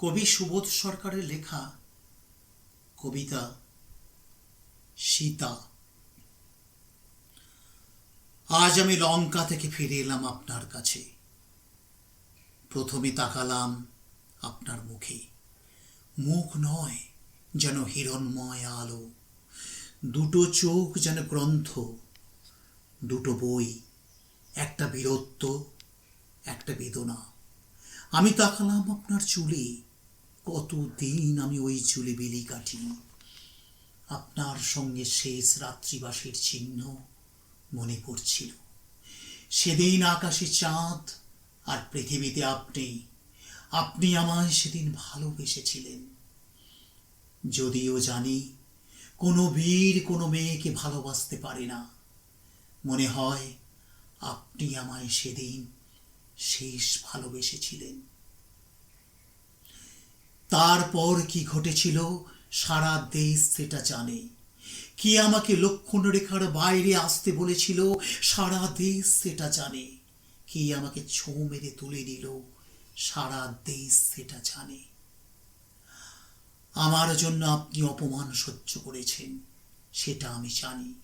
কবি সুবোধ সরকারের লেখা কবিতা সীতা। আজ আমি লঙ্কা থেকে ফিরে এলাম আপনার কাছে। প্রথমে তাকালাম আপনার মুখে। মুখ নয় যেন হিরণময় আলো, দুটো চোখ যেন গ্রন্থ, দুটো বই, একটা বীরত্ব, একটা বেদনা। আমি তাকালাম আপনার চুলে কতদিন আমি ওই চুলে বেলি কাটি? আপনার সঙ্গে শেষ রাত্রিবাসের চিহ্ন মনে পড়ছিল। সেদিন আকাশে চাঁদ আর পৃথিবীতে আপনি। আপনি আমায় সেদিন ভালোবেসেছিলেন। যদিও জানি কোনো বীর, কোনো মেয়েকে ভালোবাসতে পারে না। মনে হয় আপনি আমায় সেদিন শেষ ভালোবেসেছিলেন। তারপর কি ঘটেছিল? সারা দেশ সেটা জানে। কি আমাকে লক্ষণ রেখার বাইরে আসতে বলেছিল, সারা দেশ সেটা জানে। কি আমাকে ছো মেরে তুলে নিল, সারা দেশ সেটা জানে। আমার জন্য আপনি অপমান সহ্য করেছেন, সেটা আমি জানি।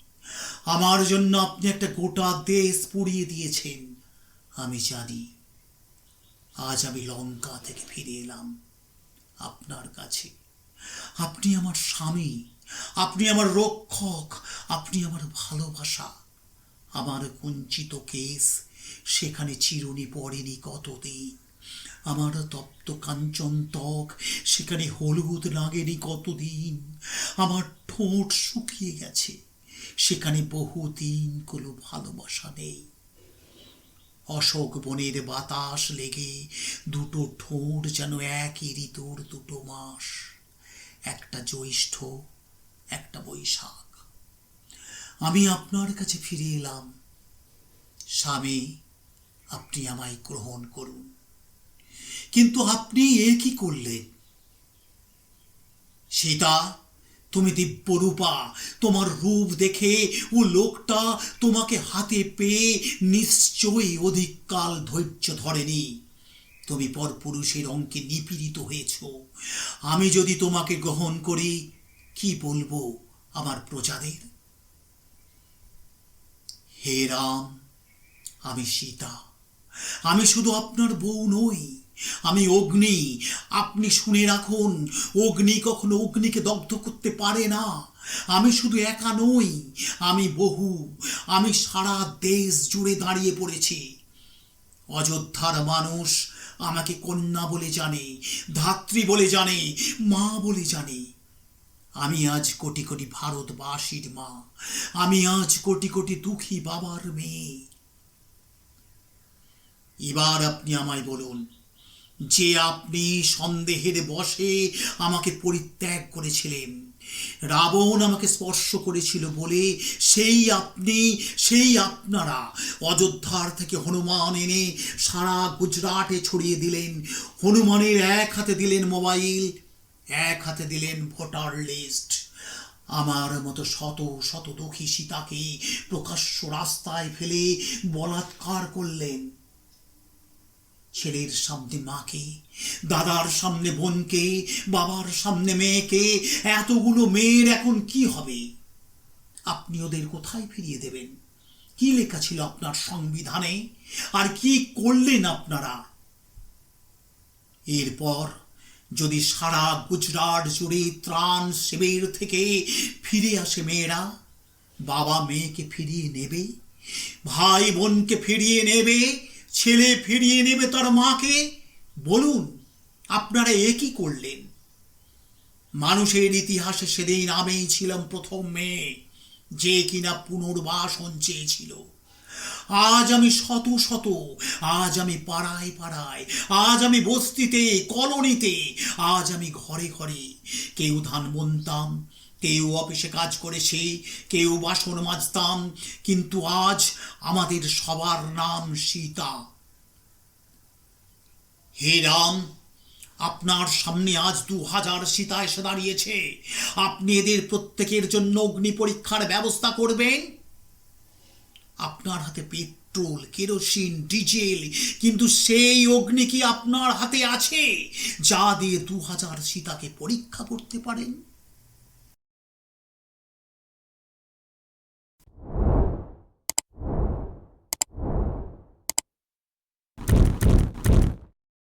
আমার জন্য আপনি একটা গোটা দেশ পুড়িয়ে দিয়েছেন, আমি জানি। আজ আমি লঙ্কা থেকে ফিরে এলাম। আপনার কাছে। আপনি আমার স্বামী, আপনি আমার রক্ষক, আপনি আমার ভালোবাসা। আমার কুঞ্চিত কেস সেখানে চিরুনি পড়েনি কতদিন। আমার তপ্ত কাঞ্চন ত্বক সেখানে হলুদ লাগেনি কতদিন। আমার ঠোঁট শুকিয়ে গেছে, সেখানে বহুদিন কোনো ভালোবাসা নেই। অশোক বনের বাতাস লেগে দুটো ঠোঁট যেন একই ঋতুর দুটো মাস। একটা জ্যৈষ্ঠ, একটা বৈশাখ। আমি আপনার কাছে ফিরে এলাম। স্বামী, আপনি আমায় গ্রহণ করুন। কিন্তু আপনি এ কি করলেন? সীতা তুমি দিব্যরূপা তোমার রূপ দেখে ও লোকটা তোমাকে হাতে পেয়ে নিশ্চয়ই অধিক কাল ধৈর্য ধরেনি। তুমি পরপুরুষের অঙ্কে নিপীড়িত হয়েছ। আমি যদি তোমাকে গ্রহণ করি, কি বলব আমার প্রজাদের? হে রাম, আমি সীতা। আমি শুধু আপনার বউ নই আমি অগ্নি। আপনি শুনে রাখুন, অগ্নি কখনো অগ্নিকে দগ্ধ করতে পারে না। আমি শুধু একা নই, আমি বহু। আমি সারা দেশ জুড়ে দাঁড়িয়ে পড়েছি। অযোধ্যার মানুষ আমাকে কন্যা বলে জানে, ধাত্রী বলে জানে, মা বলে জানে। আমি আজ কোটি কোটি ভারতবাসীর মা। আমি আজ কোটি কোটি দুঃখী বাবার মেয়ে। এবার আপনি আমায় বলুন যে আপনি সন্দেহের বশে আমাকে পরিত্যাগ করেছিলেন। রাবণ আমাকে স্পর্শ করেছিল বলে সেই আপনি, সেই আপনারা অযোধ্যার থেকে হনুমান এনে সারা গুজরাটে ছড়িয়ে দিলেন। হনুমানের এক হাতে দিলেন মোবাইল, এক হাতে দিলেন ভোটার লিস্ট। আমার মতো শত শত দুঃখী সীতাকে প্রকাশ্য রাস্তায় ফেলে বলাৎকার করলেন। ছেলের সামনে মাকে, দাদার সামনে বোনকে, বাবার সামনে মেয়েকে, এতগুলো মেয়ের এখন কি হবে? আপনি ওদের কোথায় ফিরিয়ে দেবেন? কি লেখা ছিল আপনার সংবিধানে? আর কি করলেন আপনারা? এরপর যদি সারা গুজরাট জুড়ে ত্রাণ শিবির থেকে ফিরে আসে মেয়েরা, বাবা মেয়েকে ফিরিয়ে নেবে, ভাই বোনকে ফিরিয়ে নেবে ছেলে ফিরিয়ে নেবে তার মাকে? বলুন, আপনারা এ কি করলেন? মানুষের ইতিহাসে সেদিন আমিই ছিলাম প্রথম মেয়ে, যে কিনা পুনর্বাসন চেয়েছিল। আজ আমি শত শত, আজ আমি পাড়ায় পাড়ায়, আজ আমি বস্তিতে, কলোনিতে, আজ আমি ঘরে ঘরে কেউ ধান বুনতাম কেউ অফিসে কাজ করেছে কেউ বাসন মাজতাম, কিন্তু আজ আমাদের সবার নাম সীতা। হে রাম, আপনার সামনে আজ দু হাজার সীতা এসে দাঁড়িয়েছে। আপনি এদের প্রত্যেকের জন্য অগ্নি পরীক্ষার ব্যবস্থা করবেন। আপনার হাতে পেট্রোল, কেরোসিন, ডিজেল, কিন্তু সেই অগ্নি কি আপনার হাতে আছে, যা দিয়ে দু হাজার সীতাকে পরীক্ষা করতে পারেন?